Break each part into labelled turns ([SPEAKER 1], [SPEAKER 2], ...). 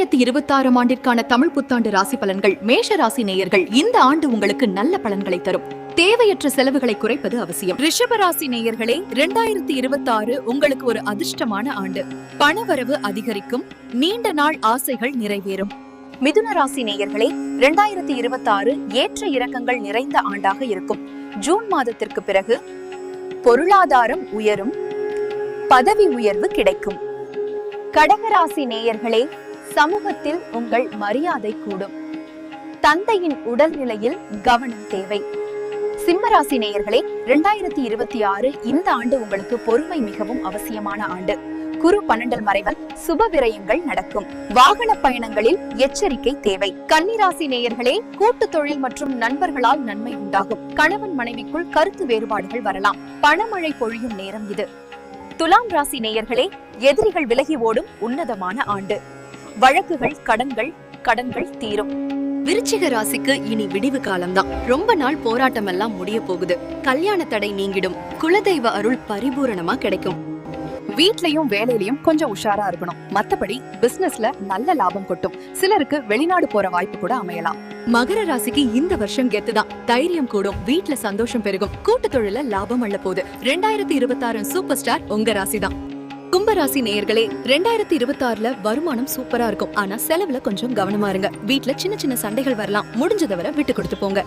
[SPEAKER 1] இரண்டாயிரத்தி இருபத்தி ஆறாம் ஆண்டிற்கான தமிழ் புத்தாண்டு ராசி பலன்கள் மேஷ ராசி நேயர்கள் இந்த ஆண்டு உங்களுக்கு நல்ல பலன்களை தரும். தேவையற்ற செலவுகளை குறைப்பது அவசியம். ரிஷபராசி நேயர்களே இரண்டாயிரத்தி இருபத்தி ஆறு உங்களுக்கு ஒரு அதிர்ஷ்டமான ஆண்டு. பணவரவு அதிகரிக்கும் நீண்ட நாள் ஆசைகள் நிறைவேறும். மிதுன ராசி நேயர்களே இரண்டாயிரத்தி இருபத்தி ஆறு ஏற்ற இறக்கங்கள் நிறைந்த ஆண்டாக இருக்கும். ஜூன் மாதத்திற்கு பிறகு பொருளாதாரம் உயரும் பதவி உயர்வு கிடைக்கும். கடகராசி நேயர்களே சமூகத்தில் உங்கள் மரியாதை கூடும். தந்தையின் உடல்நிலையில் கவனம் தேவை. சிம்மராசி நேயர்களே இரண்டாயிரத்தி இருபத்தி ஆறு இந்த ஆண்டு உங்களுக்கு பொறுமை மிகவும் அவசியமான ஆண்டு. குரு பன்னெண்டல் மறைவல் சுப விரயங்கள் நடக்கும். வாகன பயணங்களில் எச்சரிக்கை தேவை. கன்னிராசி நேயர்களே கூட்டு தொழில் மற்றும் நண்பர்களால் நன்மை உண்டாகும். கணவன் மனைவிக்குள் கருத்து வேறுபாடுகள் வரலாம். பணமழை பொழியும் நேரம் இது. துலாம் ராசி நேயர்களே எதிரிகள் விலகி ஓடும் உன்னதமான ஆண்டு. வழக்குகள் கடன்கள் கடன்கள் தீரும். விருச்சிக ராசிக்கு இனி விடிவு காலம்தான். ரொம்ப நாள் போராட்டம் எல்லாம் முடிய போகுது. கல்யாண தடை நீங்கிடும். குலதெய்வ அருள் பரிபூரணமா கிடைக்கும். வீட்லயும் வேலையிலயும் கொஞ்சம் உஷாரா இருக்கணும். மத்தபடி பிசினஸ்ல நல்ல லாபம் கொட்டும். சிலருக்கு வெளிநாடு போற வாய்ப்பு கூட அமையலாம். மகர ராசிக்கு இந்த வருஷம் கெத்துதான். தைரியம் கூடும். வீட்ல சந்தோஷம் பெருகும். கூட்டு தொழில லாபம் அள்ள போகுது. ரெண்டாயிரத்தி இருபத்தி ஆறு சூப்பர் ஸ்டார் உங்க ராசி தான் கும்பராசி நேயர்களே ரெண்டாயிரத்தி இருபத்தி ஆறுல வருமானம் சூப்பரா இருக்கும். ஆனா செலவுல கொஞ்சம் கவனமா இருங்க. வீட்டுல சின்ன சின்ன சண்டைகள் வரலாம். முடிஞ்சதை வரை விட்டு கொடுத்து போங்க.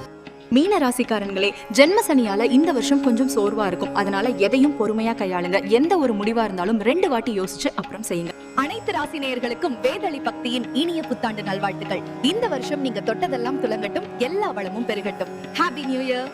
[SPEAKER 1] மீன ராசிக்காரங்களே ஜென்ம சனியால இந்த வருஷம் கொஞ்சம் சோர்வா இருக்கும். அதனால எதையும் பொறுமையா கையாளுங்க. எந்த ஒரு முடிவா இருந்தாலும் ரெண்டு வாட்டி யோசிச்சு அப்புறம் செய்யுங்க. அனைத்து ராசி நேயர்களுக்கும் வேதளி பக்தியின் இனிய புத்தாண்டு நல்வாழ்த்துக்கள். இந்த வருஷம் நீங்க தொட்டதெல்லாம் துலங்கட்டும் எல்லா வளமும் பெருகட்டும். Happy new year